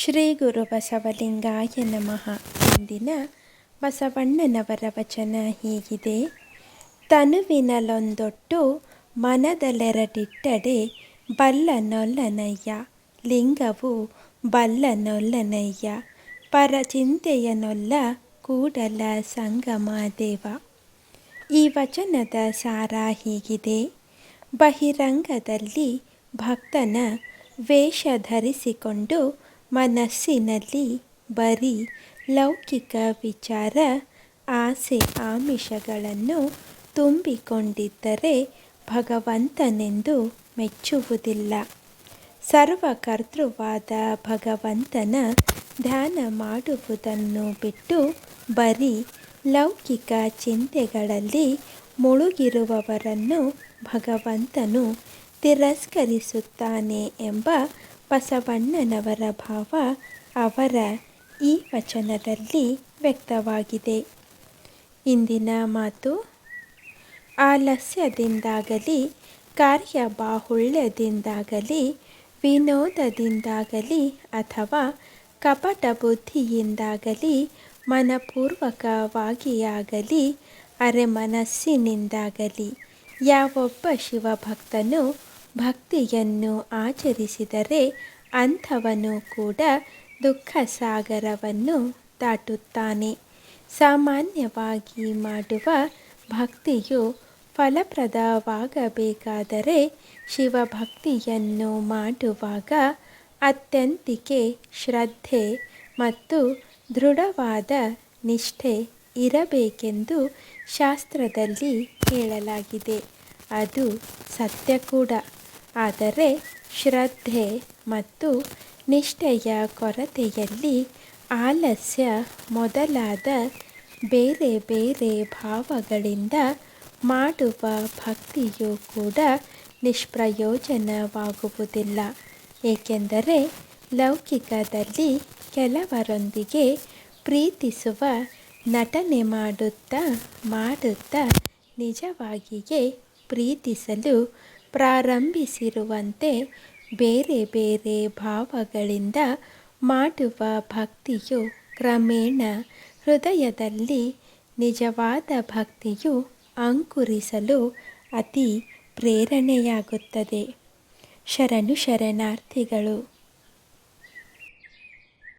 ಶ್ರೀ ಗುರು ಬಸವಲಿಂಗಾಯ ನಮಃ. ಇಂದಿನ ಬಸವಣ್ಣನವರ ವಚನ ಹೀಗಿದೆ. ತನುವಿನಲೊಂದೊಟ್ಟು ಮನದಲೆರಡಿಟ್ಟಡೆ ಬಲ್ಲನೊಲ್ಲನಯ್ಯ. ಲಿಂಗವು ಬಲ್ಲನೊಲ್ಲನಯ್ಯ. ಪರಚಿಂತೆಯನೊಲ್ಲ ಕೂಡಲ ಸಂಗಮ ದೇವ ಈ ವಚನದ ಸಾರ ಹೀಗಿದೆ. ಬಹಿರಂಗದಲ್ಲಿ ಭಕ್ತನ ವೇಷ ಧರಿಸಿಕೊಂಡು ಮನಸ್ಸಿನಲ್ಲಿ ಬರೀ ಲೌಕಿಕ ವಿಚಾರ, ಆಸೆ ಆಮಿಷಗಳನ್ನು ತುಂಬಿಕೊಂಡಿದ್ದರೆ ಭಗವಂತನೆಂದು ಮೆಚ್ಚುವುದಿಲ್ಲ. ಸರ್ವಕರ್ತೃವಾದ ಭಗವಂತನ ಧ್ಯಾನ ಮಾಡುವುದನ್ನು ಬಿಟ್ಟು ಬರೀ ಲೌಕಿಕ ಚಿಂತೆಗಳಲ್ಲಿ ಮುಳುಗಿರುವವರನ್ನು ಭಗವಂತನು ತಿರಸ್ಕರಿಸುತ್ತಾನೆ ಎಂಬ ಬಸವಣ್ಣನವರ ಭಾವ ಅವರ ಈ ವಚನದಲ್ಲಿ ವ್ಯಕ್ತವಾಗಿದೆ. ಇಂದಿನ ಮಾತು ಆಲಸ್ಯದಿಂದಾಗಲಿ, ಕಾರ್ಯಬಾಹುಳ್ಯದಿಂದಾಗಲಿ, ವಿನೋದದಿಂದಾಗಲಿ ಅಥವಾ ಕಪಟ ಬುದ್ಧಿಯಿಂದಾಗಲಿ, ಮನಪೂರ್ವಕವಾಗಿಯಾಗಲಿ, ಅರೆಮನಸ್ಸಿನಿಂದಾಗಲಿ, ಯಾವೊಬ್ಬ ಶಿವಭಕ್ತನು ಭಕ್ತಿಯನ್ನು ಆಚರಿಸಿದರೆ ಅಂಥವನು ಕೂಡ ದುಃಖ ಸಾಗರವನ್ನು ದಾಟುತ್ತಾನೆ. ಸಾಮಾನ್ಯವಾಗಿ ಮಾಡುವ ಭಕ್ತಿಯು ಫಲಪ್ರದವಾಗಬೇಕಾದರೆ ಶಿವಭಕ್ತಿಯನ್ನು ಮಾಡುವಾಗ ಅತ್ಯಂತಿಕೆ, ಶ್ರದ್ಧೆ ಮತ್ತು ದೃಢವಾದ ನಿಷ್ಠೆ ಇರಬೇಕೆಂದು ಶಾಸ್ತ್ರದಲ್ಲಿ ಹೇಳಲಾಗಿದೆ. ಅದು ಸತ್ಯ ಕೂಡ. ಆದರೆ ಶ್ರದ್ಧೆ ಮತ್ತು ನಿಷ್ಠೆಯ ಕೊರತೆಯಲ್ಲಿ ಆಲಸ್ಯ ಮೊದಲಾದ ಬೇರೆ ಬೇರೆ ಭಾವಗಳಿಂದ ಮಾಡುವ ಭಕ್ತಿಯು ಕೂಡ ನಿಷ್ಪ್ರಯೋಜನವಾಗುವುದಿಲ್ಲ. ಏಕೆಂದರೆ ಲೌಕಿಕದಲ್ಲಿ ಕೆಲವರೊಂದಿಗೆ ಪ್ರೀತಿಸುವ, ನಟನೆ ಮಾಡುತ್ತಾ ಮಾಡುತ್ತಾ ನಿಜವಾಗಿಯೇ ಪ್ರೀತಿಸಲು ಪ್ರಾರಂಭಿಸಿರುವಂತೆ ಬೇರೆ ಬೇರೆ ಭಾವಗಳಿಂದ ಮಾಡುವ ಭಕ್ತಿಯು ಕ್ರಮೇಣ ಹೃದಯದಲ್ಲಿ ನಿಜವಾದ ಭಕ್ತಿಯು ಅಂಕುರಿಸಲು ಅತಿ ಪ್ರೇರಣೆಯಾಗುತ್ತದೆ. ಶರಣು ಶರಣಾರ್ಥಿಗಳು